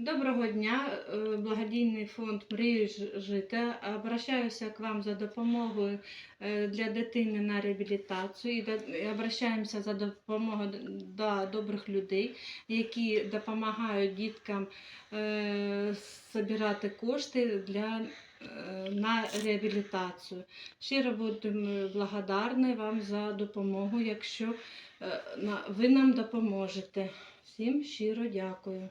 Доброго дня, е, благодійний фонд Мрію жити. Обращаюся к вам за допомогою е, для дитини на реабілітацію і обращаємося за допомогою до добрих людей, які допомагають діткам е, збирати кошти для, на реабілітацію. Щиро будемо благодарні вам за допомогу, якщо ви нам допоможете. Всім щиро дякую.